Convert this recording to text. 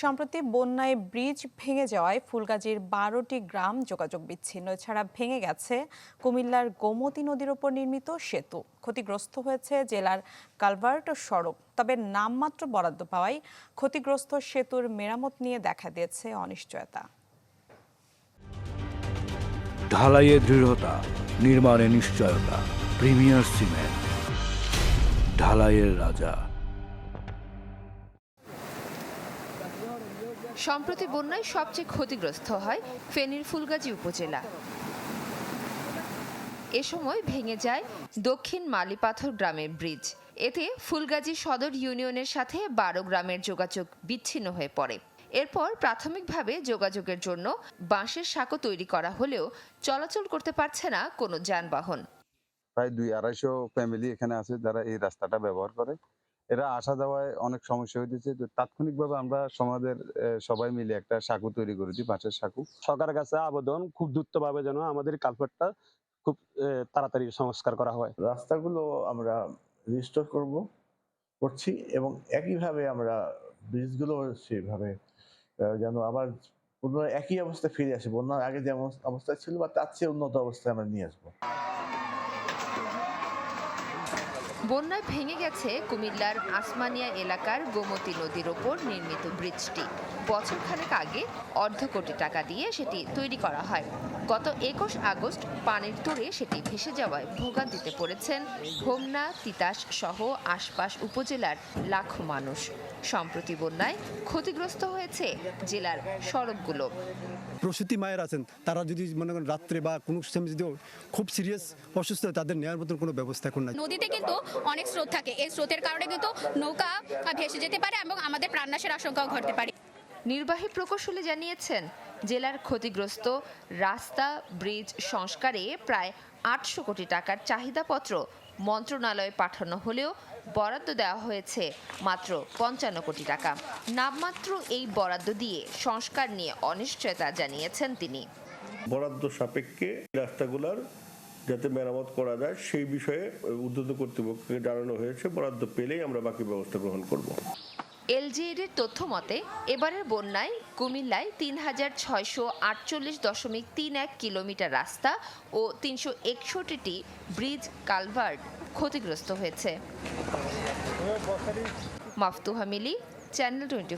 সম্প্রতি বন্যায় ব্রিজ ভেঙে যাওয়ায় ফুলগাজীর বারোটি গ্রাম যোগাযোগ বিচ্ছিন্ন। এছাড়া ভেঙে গেছে কুমিল্লার গোমতী নদীর ওপর নির্মিত সেতু। ক্ষতিগ্রস্ত হয়েছে জেলার কালভার্ট ও সড়ক। তবে নামমাত্র বরাদ্দ পাওয়ায় ক্ষতিগ্রস্ত সেতুর মেরামত নিয়ে দেখা দিয়েছে অনিশ্চয়তা। ঢালাইয়ে দৃঢ়তা, নির্মাণে নিশ্চয়তা, প্রিমিয়ার সিমেন্ট। ঢালাইয়ের রাজা সম্প্রতি বন্যায় সবচেয়ে ক্ষতিগ্রস্ত হয় ফেনীর ফুলগাজী উপজেলা। এ সময় ভেঙে যায় দক্ষিণ মালিপাথর গ্রামের ব্রিজ। এতে ফুলগাজী সদর ইউনিয়নের সাথে বারো গ্রামের যোগাযোগ বিচ্ছিন্ন হয়ে পড়ে। এরপর প্রাথমিকভাবে যোগাযোগের জন্য বাঁশের সাঁকো তৈরি করা হলেও চলাচল করতে পারছে না কোনো যানবাহন। প্রায় দুই আড়াইশো ফ্যামিলি এখানে আছে যারা এই রাস্তাটা ব্যবহার করে। এরা আসা যাওয়ায় অনেক সমস্যা হইতেছে। তো তাৎক্ষণিকভাবে আমরা সমাজের সবাই মিলে একটা সাঁকু তৈরি করেছি বাঁশের সাঁকু। সরকারের কাছে আবেদন খুব দ্রুতভাবে যেন আমাদের কালভার্টটা খুব তাড়াতাড়ি সংস্কার করা হয়। রাস্তাগুলো আমরা রিস্টোর করব করছি এবং একইভাবে আমরা ব্রিজগুলো সেভাবে আহ, যেন আবার পুনরায় একই অবস্থায় ফিরে আসে। বন্যার আগে যেমন অবস্থা ছিল বা তার চেয়ে উন্নত অবস্থায় আমরা নিয়ে আসব। বন্যায় ভেঙে গেছে কুমিল্লার আসমানিয়া এলাকার গোমতী নদীর ওপর নির্মিত ব্রিজটি। বছরখানেক আগে অর্ধ কোটি টাকা দিয়ে সেটি তৈরি করা হয়। গত একুশ আগস্ট পানির তোড়ে সেটি ভেসে যাওয়ায় ভোগান্তিতে পড়েছেন হোমনা তিতাস সহ আশপাশ উপজেলার লাখো মানুষ। সম্প্রতি বন্যায় ক্ষতিগ্রস্ত হয়েছে জেলার সড়কগুলো। প্রসূতি মায়ের আছেন। তারা যদি মনে করেন রাত্রে বা কোনো সময় যদি খুব সিরিয়াস অসুস্থ তাদের নেওয়ার মতন কোনো ব্যবস্থা এখন নাই। নদীতে কিন্তু অনেক স্রোত থাকে। এই স্রোতের কারণে কিন্তু নৌকা ভেসে যেতে পারে এবং আমাদের প্রাণনাশের আশঙ্কাও ঘটতে পারে। নির্বাহী প্রকৌশলী জানিয়েছেন জেলার ক্ষতিগ্রস্ত রাস্তা ব্রিজ সংস্কারে প্রায় আটশো কোটি টাকার চাহিদাপত্র মন্ত্রণালয়ে পাঠানো হলেও বরাদ্দ দেওয়া হয়েছে মাত্র পঞ্চান্ন কোটি টাকা। নামমাত্র এই বরাদ্দ দিয়ে সংস্কার নিয়ে অনিশ্চয়তা জানিয়েছেন তিনি। বরাদ্দ সাপেক্ষে রাস্তাগুলোর যাতে মেরামত করা যায়, সেই বিষয়ে উদ্যত কর্তৃপক্ষকে জানানো হয়েছে। বরাদ্দ পেলেই আমরা বাকি ব্যবস্থা গ্রহণ করব। এলজিইডির তথ্য মতে, এবারের বন্যায়, কুমিল্লায় তিন হাজার ছয়শো আটচল্লিশ দশমিক তিন এক কিলোমিটার রাস্তা ও তিনশো একষট্টিটি ব্রিজ কালভার্ট ক্ষতিগ্রস্ত হয়েছে। মাফতুহা মিলি, চ্যানেল টোয়েন্টি